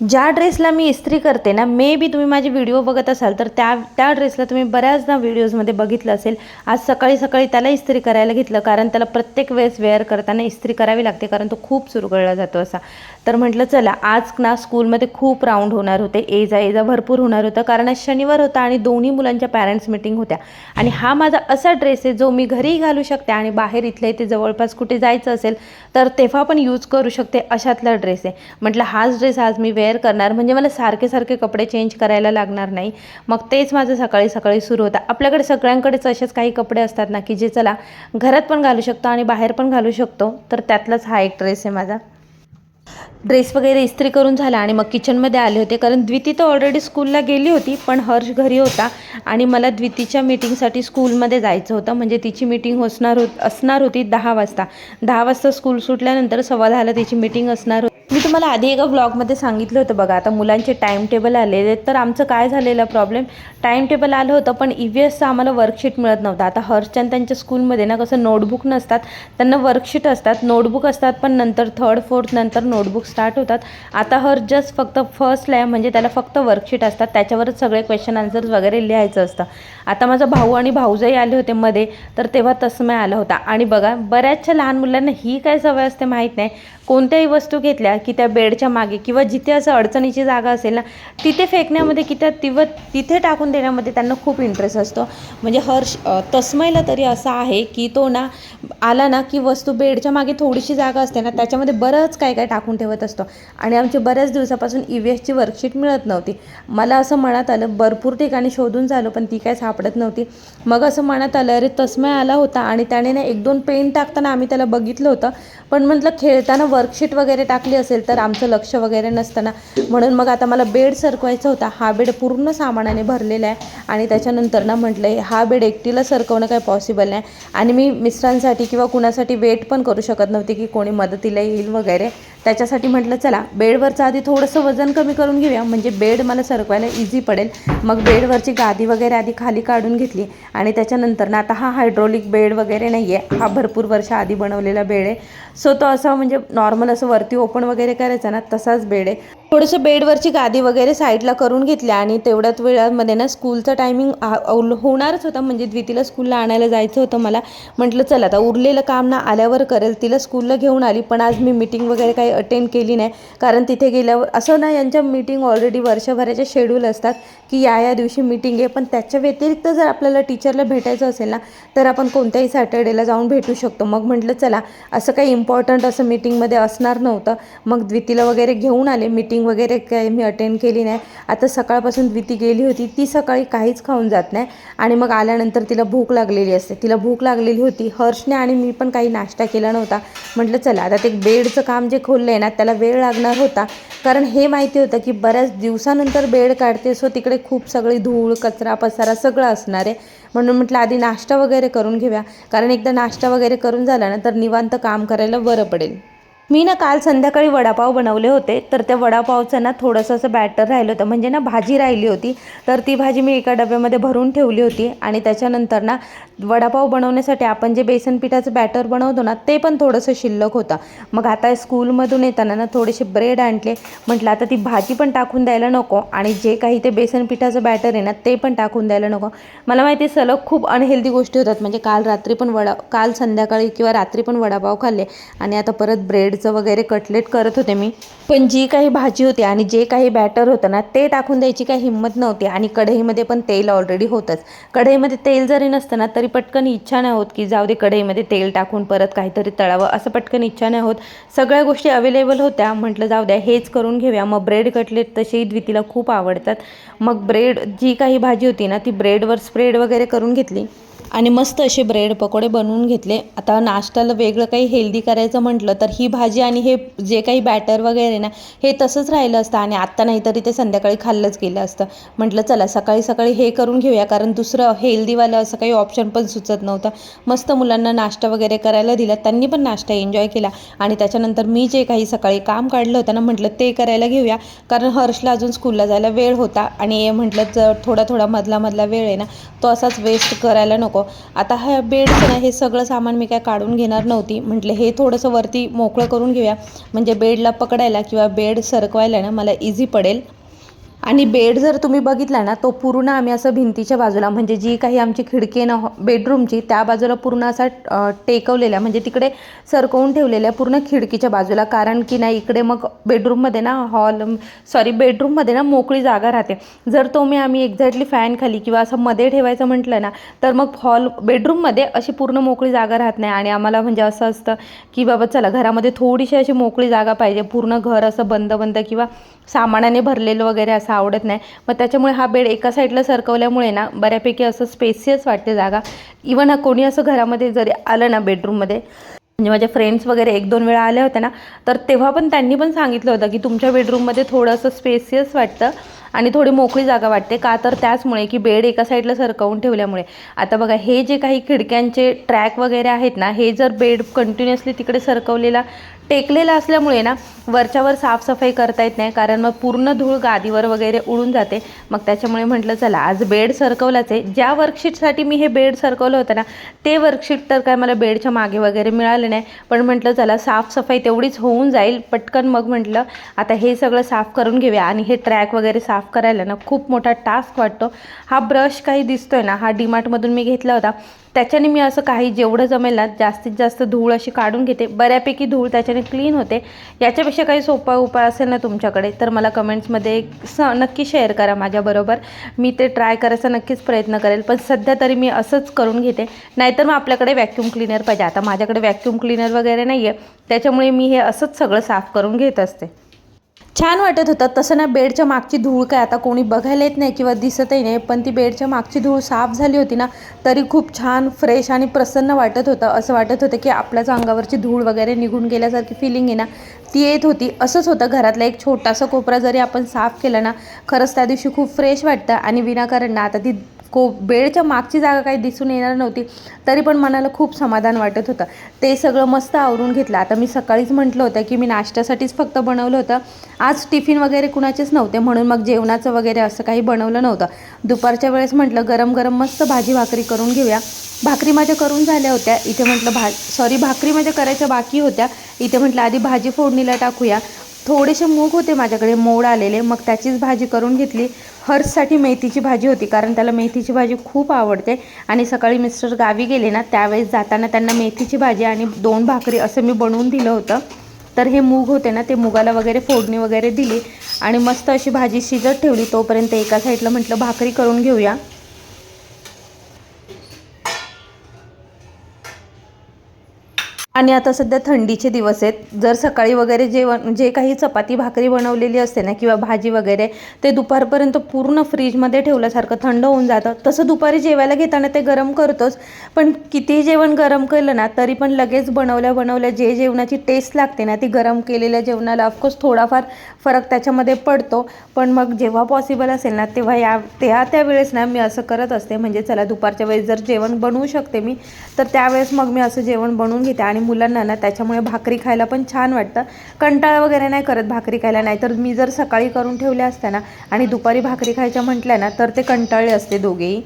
ज्या ड्रेसला मी इस्त्री करते ना मे बी तुम्ही माझे व्हिडिओ बघत असाल तर त्या त्या ड्रेसला तुम्ही बऱ्याचदा व्हिडिओजमध्ये बघितलं असेल. आज सकाळी सकाळी त्याला इस्त्री करायला घेतलं कारण त्याला प्रत्येक वेळेस वेअर करताना इस्त्री करावी लागते कारण तो खूप सुरगळला जातो असा. तर म्हटलं चला आज ना स्कूलमध्ये खूप राऊंड होणार होते ए जा ए जा भरपूर होणार होतं कारण आज शनिवार होता आणि दोन्ही मुलांच्या पॅरेंट्स मिटिंग होत्या. आणि हा माझा असा ड्रेस आहे जो मी घरीही घालू शकते आणि बाहेर इथल्या इथे जवळपास कुठे जायचं असेल तर तेव्हा पण यूज करू शकते अशातला ड्रेस आहे. म्हटलं हाच ड्रेस आज मी वेअर करणार. म्हणजे मला सारखे सारखे कपडे चेंज करायला लागणार नाही. मग तेच माझं सकाळी सकाळी सुरू होतं. आपल्याकडे सगळ्यांकडेच असेच काही कपडे असतात ना की जे चला घरात पण घालू शकतो आणि बाहेर पण घालू शकतो. तर त्यातलाच हा एक ड्रेस आहे माझा. ड्रेस वगैरे इस्त्री करून झाला आणि मग किचनमध्ये आले होते. कारण द्विती तर ऑलरेडी स्कूलला गेली होती पण हर्ष घरी होता आणि मला द्वितीच्या मीटिंगसाठी स्कूलमध्ये जायचं होतं. म्हणजे तिची मीटिंग असणार होत असणार होती दहा वाजता. दहा वाजता स्कूल सुटल्यानंतर सव्वा दहाला तिची मीटिंग असणार होती. मी तुम्हाला आधी एका ब्लॉगमध्ये सांगितलं होतं बघा आता मुलांचे टाईम टेबल आलेले तर आमचं काय झालेलं प्रॉब्लेम टाईम टेबल आलं होतं पण ई व्ही एसचं आम्हाला वर्कशीट मिळत नव्हतं. आता हर्षच्या त्यांच्या स्कूलमध्ये ना कसं नोटबुक नसतात त्यांना वर्कशीट असतात नोटबुक असतात पण नंतर थर्ड फोर्थ नंतर नोटबुक्स स्टार्ट होतात. आता हर जस्ट फक्त फर्स्ट लॅब म्हणजे त्याला फक्त वर्कशीट असतात. त्याच्यावरच सगळे क्वेश्चन आन्सर्स वगैरे लिहायचं असतं. आता माझा भाऊ आणि भाऊजाई आले होते मध्ये तर तेव्हा तस्मय आला होता. आणि बघा बऱ्याचशा लहान मुलांना ही काय सवय असते माहीत नाही. कोणत्याही वस्तू घेतल्या की त्या बेडच्या मागे किंवा जिथे असं अडचणीची जागा असेल ना तिथे फेकण्यामध्ये की त्या तिव तिथे टाकून देण्यामध्ये त्यांना खूप इंटरेस्ट असतो. म्हणजे हर्ष तस्मयला तरी असा आहे की तो ना आला ना की वस्तू बेडच्या मागे थोडीशी जागा असते ना त्याच्यामध्ये बरंच काय काय टाकून ठेवत असतो. आणि आमची बऱ्याच दिवसापासून ई व्ही एसची वर्कशीट मिळत नव्हती. मला असं म्हणत आलं भरपूर ठिकाणी शोधून झालं पण ती काय सापडत नव्हती. मग असं म्हणत आलं अरे तस्मय आला होता आणि त्याने ना एक दोन पेन टाकताना आम्ही त्याला बघितलं होतं. पण म्हटलं खेळताना वर्कशीट वगैरे टाकली असेल तर आमचं लक्ष वगैरे नसताना. म्हणून मग आता मला बेड सरकवायचा होता. हा बेड पूर्ण सामानाने भरलेला आहे. आणि त्याच्यानंतर ना म्हटलं हा बेड एकटीला सरकवणं काही पॉसिबल नाही. आणि मी मिस्टरांसाठी किंवा कुणासाठी वेट पण करू शकत नव्हते की कोणी मदतीला येईल वगैरे. त्याच्यासाठी म्हटलं चला बेडवरचं आधी थोडंसं वजन कमी करून घेऊया. म्हणजे बेड मला सरकवायला इझी पडेल. मग बेडवरची गादी वगैरे आधी खाली काढून घेतली. आणि त्याच्यानंतर ना आता हा हायड्रोलिक बेड वगैरे नाही आहे हा भरपूर वर्ष आधी बनवलेला बेड आहे. सो तो असा म्हणजे नॉर्मल असं वरती ओपन वगैरे करायचा ना तसाच बेड आहे. थोडंसं बेडवरची गादी वगैरे साईडला करून घेतली आणि तेवढ्याच वेळामध्ये ना स्कूलचं टायमिंग होणारच होता. म्हणजे द्वितीला स्कूलला आणायला जायचं होतं मला. म्हटलं चला आता उरलेलं काम ना आल्यावर करेल. तिला स्कूलला घेऊन आली पण आज मी मीटिंग वगैरे काही अटेंड केली नाही. कारण तिथे गेल्यावर असं ना यांच्या मीटिंग ऑलरेडी वर्षभराचे शेड्यूल असतात की या या दिवशी मीटिंग आहे. पण त्याच्या व्यतिरिक्त जर आपल्याला टीचरला भेटायचं असेल ना तर आपण कोणत्याही सॅटर्डेला जाऊन भेटू शकतो. मग म्हटलं चला असं काही इम्पॉर्टंट असं मीटिंगमध्ये असणार नव्हतं. मग द्वितीला वगैरे घेऊन आले. मीटिंग वगैरे काही मी अटेंड केली नाही. आता सकाळपासून द्विती गेली होती. ती सकाळी काहीच खाऊन जात नाही. आणि मग आल्यानंतर तिला भूक लागलेली असते. तिला भूक लागलेली होती. हर्षने आणि मी पण काही नाश्ता केला नव्हता. म्हटलं चला आता ते बेडचं काम जे खोललं आहे ना त्याला वेळ लागणार होता. कारण हे माहिती होतं की बऱ्याच दिवसानंतर बेड काढते सो हो, तिकडे खूप सगळी धूळ कचरा पसारा सगळं असणार आहे. म्हणून म्हटलं आधी नाश्ता वगैरे करून घेऊया. कारण एकदा नाश्ता वगैरे करून झाला ना तर निवांत काम करायला बरं पडेल. मी ना काल संध्याकाळी वडापाव बनवले होते तर त्या वडापावचं ना थोडंसं असं बॅटर राहिलं होतं. म्हणजे ना भाजी राहिली होती तर ती भाजी मी एका डब्यामध्ये भरून ठेवली होती आणि त्याच्यानंतर ना वडापाव बनवण्यासाठी आपण जे बेसन पिठाचं बॅटर बनवतो ना ते पण थोडंसं शिल्लक होतं. मग आता स्कूलमधून येताना ना थोडेसे ब्रेड आणले. म्हटलं आता ती भाजी पण टाकून द्यायला नको आणि जे काही ते बेसन पिठाचं बॅटर आहे ना ते पण टाकून द्यायला नको. मला माहिती आहे सलग खूप अनहेल्दी गोष्टी होतात. म्हणजे काल रात्री पण वडा काल संध्याकाळी किंवा रात्री पण वडापाव खाल्ले आणि आता परत ब्रेड ब्रेडचं वगैरे कटलेट करत होते मी. पण जी काही भाजी होती आणि जे काही बॅटर होतं ना ते टाकून द्यायची काही हिंमत नव्हती आणि कढईमध्ये पण तेल ऑलरेडी होतंच. कढईमध्ये तेल जरी नसतं ना तरी पटकन इच्छा नाही होत की जाऊ दे कढईमध्ये तेल टाकून परत काहीतरी तळावं. असं पटकन इच्छा नाही होत. सगळ्या गोष्टी अवेलेबल होत्या. म्हटलं जाऊ द्या हेच करून घेऊया. मग ब्रेड कटलेट तसेही द्वितीला खूप आवडतात. मग ब्रेड जी काही भाजी होती ना ती ब्रेडवर स्प्रेड वगैरे करून घेतली. आणि मस्त असे ब्रेड पकोडे बनवून घेतले. आता नाश्त्याला वेगळं काही हेल्दी करायचं म्हटलं तर ही भाजी आणि हे जे काही बॅटर वगैरे ना हे तसंच राहिलं असतं आणि आत्ता नाही तरी ते संध्याकाळी खाल्लंच गेलं असतं. म्हटलं चला सकाळी सकाळी हे करून घेऊया कारण दुसरं हेल्दीवालं असं काही ऑप्शन पण सुचत नव्हतं. मस्त मुलांना नाश्ता वगैरे करायला दिला त्यांनी पण नाश्ता एन्जॉय केला आणि त्याच्यानंतर मी जे काही सकाळी काम काढलं होतं ना म्हटलं ते करायला घेऊया कारण हर्षला अजून स्कूलला जायला वेळ होता आणि म्हटलं जर थोडा थोडा मधला मधला वेळ आहे ना तो असाच वेस्ट करायला नको. नको. आता हा बेडचं ना हे सगळं सामान मी काय काढून घेणार नव्हती. म्हटलं हे थोडंसं वरती मोकळं करून घेऊया. म्हणजे बेडला पकडायला किंवा बेड सरकवायला ना मला इझी पडेल. आणि बेड जर तुम्ही बघितला ना तो पूर्ण आम्ही असं भिंतीच्या बाजूला म्हणजे जी काही आमची खिडकी ना हो, हॉ- बेडरूमची त्या बाजूला पूर्ण असा टेकवलेल्या म्हणजे तिकडे सरकवून ठेवलेल्या पूर्ण खिडकीच्या बाजूला. कारण की नाही इकडे मग बेडरूममध्ये ना हॉल सॉरी बेडरूममध्ये ना मोकळी जागा राहते. जर तो मी आम्ही एक्झॅक्टली फॅन खाली किंवा असं मध्ये ठेवायचं म्हटलं ना तर मग हॉल बेडरूममध्ये अशी पूर्ण मोकळी जागा राहत नाही. आणि आम्हाला म्हणजे असं असतं की बाबा चला घरामध्ये थोडीशी अशी मोकळी जागा पाहिजे. पूर्ण घर असं बंद बंद किंवा सामानाने भरलेलं वगैरे असं आवडत नाही. मग त्याच्यामुळे हा बेड एका साईडला सरकवल्यामुळे ना बऱ्यापैकी असं स्पेसियस वाटते जागा. इवन कोणी असं घरामध्ये जरी आलं ना बेडरूममध्ये म्हणजे माझ्या फ्रेंड्स वगैरे एक दोन वेळा आल्या होत्या ना तर तेव्हा पण त्यांनी पण सांगितलं होतं की तुमच्या बेडरूममध्ये थोडंसं स्पेसियस वाटतं आणि थोडी मोकळी जागा वाटते. का तर त्याचमुळे की बेड एका साईडला सरकवून ठेवल्यामुळे. आता बघा हे जे काही खिडक्यांचे ट्रॅक वगैरे आहेत ना हे जर बेड कंटिन्युअसली तिकडे सरकवलेला टेकलेला असल्यामुळे ना वरच्यावर साफसफाई करता येत नाही कारण मग पूर्ण धूळ गादीवर वगैरे उडून जाते. मग त्याच्यामुळे म्हटलं चला आज बेड सरकवलाच आहे. ज्या वर्कशीटसाठी मी हे बेड सरकवलं होतं ना ते वर्कशीट तर काय मला बेडच्या मागे वगैरे मिळालं नाही. पण म्हटलं चला साफसफाई तेवढीच होऊन जाईल. पटकन मग म्हटलं आता हे सगळं साफ करून घेऊया. आणि हे ट्रॅक वगैरे साफ करायला ना खूप मोठा टास्क वाटतो. हा ब्रश काही दिसतोय ना हा डीमार्टमधून मी घेतला होता. त्याच्याने मी असं काही जेवढं जमेल ना जास्तीत जास्त धूळ अशी काढून घेते. बऱ्यापैकी धूळ त्याच्याने क्लीन होते. याच्यापेक्षा काही सोपा उपाय असेल ना तुमच्याकडे तर मला कमेंट्समध्ये स नक्की शेअर करा माझ्याबरोबर. मी ते ट्राय करायचा नक्कीच प्रयत्न करेल पण सध्या तरी मी असंच करून घेते. नाहीतर मग आपल्याकडे व्हॅक्यूम क्लीनर पाहिजे. आता माझ्याकडे व्हॅक्यूम क्लीनर वगैरे नाही आहे त्याच्यामुळे मी हे असंच सगळं साफ करून घेत असते. छान वाटत होतं. तसं ना बेडच्या मागची धूळ काय आता कोणी बघायला येत नाही किंवा दिसतही नाही पण ती बेडच्या मागची धूळ साफ झाली होती ना तरी खूप छान फ्रेश आणि प्रसन्न वाटत होतं. असं वाटत होतं की आपल्याच अंगावरची धूळ वगैरे निघून गेल्यासारखी फिलिंग आहे ना ती येत होती. असंच होतं घरातला एक छोटासा कोपरा जरी आपण साफ केला ना खरंच त्या दिवशी खूप फ्रेश वाटतं आणि विनाकारण ना आता ती को बेडच्या मागची जागा काही दिसून येणार नव्हती तरी पण मनाला खूप समाधान वाटत होतं. ते सगळं मस्त आवरून घेतलं. आता मी सकाळीच म्हटलं होतं की मी नाश्त्यासाठीच फक्त बनवलं होतं. आज टिफिन वगैरे कुणाचेच नव्हते म्हणून मग जेवणाचं वगैरे असं काही बनवलं नव्हतं. दुपारच्या वेळेस म्हटलं गरम गरम मस्त भाजी भाकरी करून घेऊया. भाकरी माझ्या करून झाल्या होत्या. इथे म्हटलं भा सॉरी भाकरी माझ्या करायच्या बाकी होत्या. इथे म्हटलं आधी भाजी फोडणीला टाकूया. थोडेसे मूग होते माझ्याकडे मोड आलेले. मग त्याचीच भाजी करून घेतली. हर्षसाठी मेथीची भाजी होती कारण त्याला मेथीची भाजी खूप आवडते. आणि सकाळी मिस्टर गावी गेले ना त्यावेळेस जाताना त्यांना मेथीची भाजी आणि दोन भाकरी असं मी बनवून दिलं होतं. तर हे मूग होते ना ते मुगाला वगैरे फोडणी वगैरे दिली. आणि मस्त अशी भाजी शिजत ठेवली. तोपर्यंत एका साईडला म्हटलं भाकरी करून घेऊया. आणि आता सध्या थंडीचे दिवस आहेत. जर सकाळी वगैरे जेवण जे काही चपाती भाकरी बनवलेली असते ना किंवा भाजी वगैरे ते दुपारपर्यंत पूर्ण फ्रीजमध्ये ठेवल्यासारखं थंड होऊन जातं. तसं दुपारी जेवायला घेताना ते गरम करतोच पण कितीही जेवण गरम केलं ना तरी पण लगेच बनवल्या बनवल्या जे जेवणाची टेस्ट लागते ना ती गरम केलेल्या जेवणाला ऑफकोर्स थोडाफार फरक त्याच्यामध्ये पडतो. पण मग जेव्हा पॉसिबल असेल ना तेव्हा या त्या त्यावेळेस ना मी असं करत असते. म्हणजे चला दुपारच्या वेळेस जर जेवण बनवू शकते मी तर त्यावेळेस मग मी असं जेवण बनवून घेते. आणि मुलांना ना त्याच्यामुळे भाकरी खायला पण छान वाटतं. कंटाळा वगैरे नाही करत भाकरी खायला. नाही तर मी जर सकाळी करून ठेवल्या असत्या ना आणि दुपारी भाकरी खायच्या म्हटल्या ना तर ते कंटाळले असते दोघेही.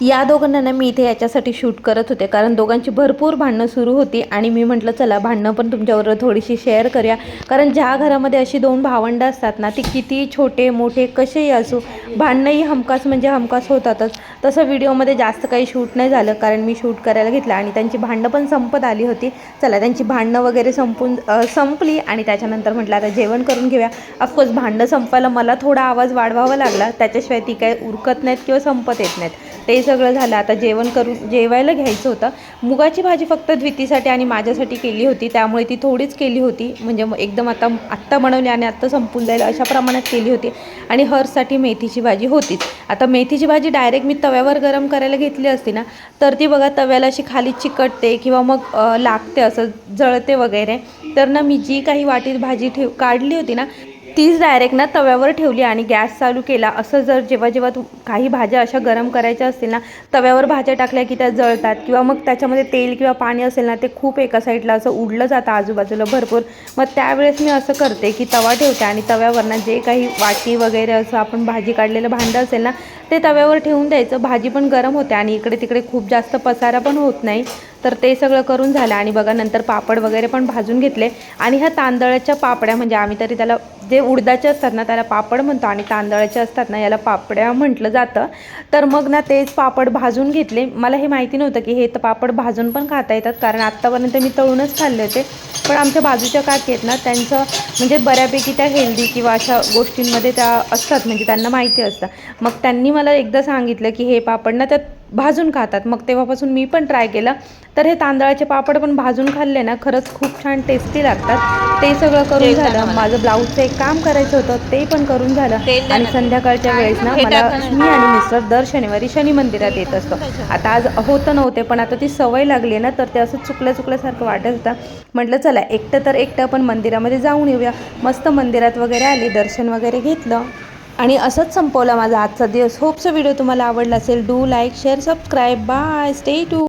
या दोघांना ना मी इथे याच्यासाठी शूट करत होते. कारण दोघांची भरपूर भांडणं सुरू होती आणि मी म्हटलं चला भांडणं पण तुमच्याबरोबर थोडीशी शेअर करूया. कारण ज्या घरामध्ये अशी दोन भावंडं असतात ना ती किती छोटे मोठे कसेही असू भांडणंही हमखास म्हणजे हमखास होतातच. तसं व्हिडिओमध्ये जास्त काही शूट नाही झालं कारण मी शूट करायला घेतलं आणि त्यांची भांडणं पण संपत आली होती. चला त्यांची भांडणं वगैरे संपून संपली आणि त्याच्यानंतर म्हटलं आता जेवण करून घेऊया. ऑफकोर्स भांडणं संपायला मला थोडा आवाज वाढवावा लागला. त्याच्याशिवाय ती काय उरकत नाहीत किंवा संपत येत नाहीत. ते सगळं झालं. आता जेवण करून जेवायला घ्यायचं होतं. मुगाची भाजी फक्त द्वितीसाठी आणि माझ्यासाठी केली होती. त्यामुळे ती थोडीच केली होती. म्हणजे एकदम आता आत्ता बनवली आणि आत्ता संपून जाईल अशा प्रमाणात केली होती. आणि हर्ससाठी मेथीची भाजी होतीच. आता मेथीची भाजी डायरेक्ट मी तव्यावर गरम करायला घेतली असती ना तर ती बघा तव्याला अशी खाली चिकटते किंवा मग लागते असं जळते वगैरे. तर ना मी जी काही वाटीत भाजी ठेव काढली होती ना तीच डायरेक्ट ना तव्यावर ठेवली आणि गॅस चालू केला. असं जर जेव्हा जेव्हा तू काही भाज्या अशा गरम करायच्या असतील ना तव्यावर भाज्या टाकल्या की त्या जळतात किंवा मग त्याच्यामध्ये तेल किंवा पाणी असेल ना ते खूप एका साईडला असं उडलं जातं आजूबाजूला भरपूर. मग त्यावेळेस मी असं करते की तवा ठेवते आणि तव्यावर ना जे काही वाटी वगैरे असं आपण भाजी काढलेलं भांडं असेल ना ते तव्यावर ठेवून द्यायचं. भाजी पण गरम होते आणि इकडे तिकडे खूप जास्त पसारा पण होत नाही. तर ते सगळं करून झालं आणि बघा नंतर पापड वगैरे पण भाजून घेतले. आणि ह्या तांदळाच्या पापड्या म्हणजे आम्ही तरी त्याला जे उडदाचे असतात ना त्याला पापड म्हणतो आणि तांदळाचे असतात ना याला पापड्या म्हटलं जातं. तर मग ना तेच पापड भाजून घेतले. मला हे माहिती नव्हतं की हे तर पापड भाजून पण खाता येतात कारण आत्तापर्यंत मी तळूनच खाल्ले होते. पण आमच्या बाजूच्या काकी आहेत ना त्यांचं म्हणजे बऱ्यापैकी त्या हेल्दी किंवा अशा गोष्टींमध्ये त्या असतात म्हणजे त्यांना माहिती असतं. मग त्यांनी मला एकदा सांगितलं की हे पापड ना त्यात भाजून खातात. मग तेव्हापासून मी पण ट्राय केलं. तर हे तांदळाचे पापड पण भाजून खाल्ले ना खरंच खूप छान टेस्टी लागतात. ते सगळं करून झालं. माझं ब्लाऊजचं एक काम करायचं होतं ते पण करून झालं. आणि संध्याकाळच्या वेळेस ना मला मी आणि मिस्टर दर शनिवारी शनी मंदिरात येत असतो. आता आज होतं नव्हते पण आता ती सवय लागली ना तर ते असं चुकल्या चुकल्यासारखं वाटत होतं. म्हटलं चला एकटं तर एकटं पण मंदिरामध्ये जाऊन येऊया. मस्त मंदिरात वगैरे आले दर्शन वगैरे घेतलं. आणि असंच संपवला माझा आजचा दिवस. होपचा व्हिडिओ तुम्हाला आवडला असेल do like share subscribe bye stay to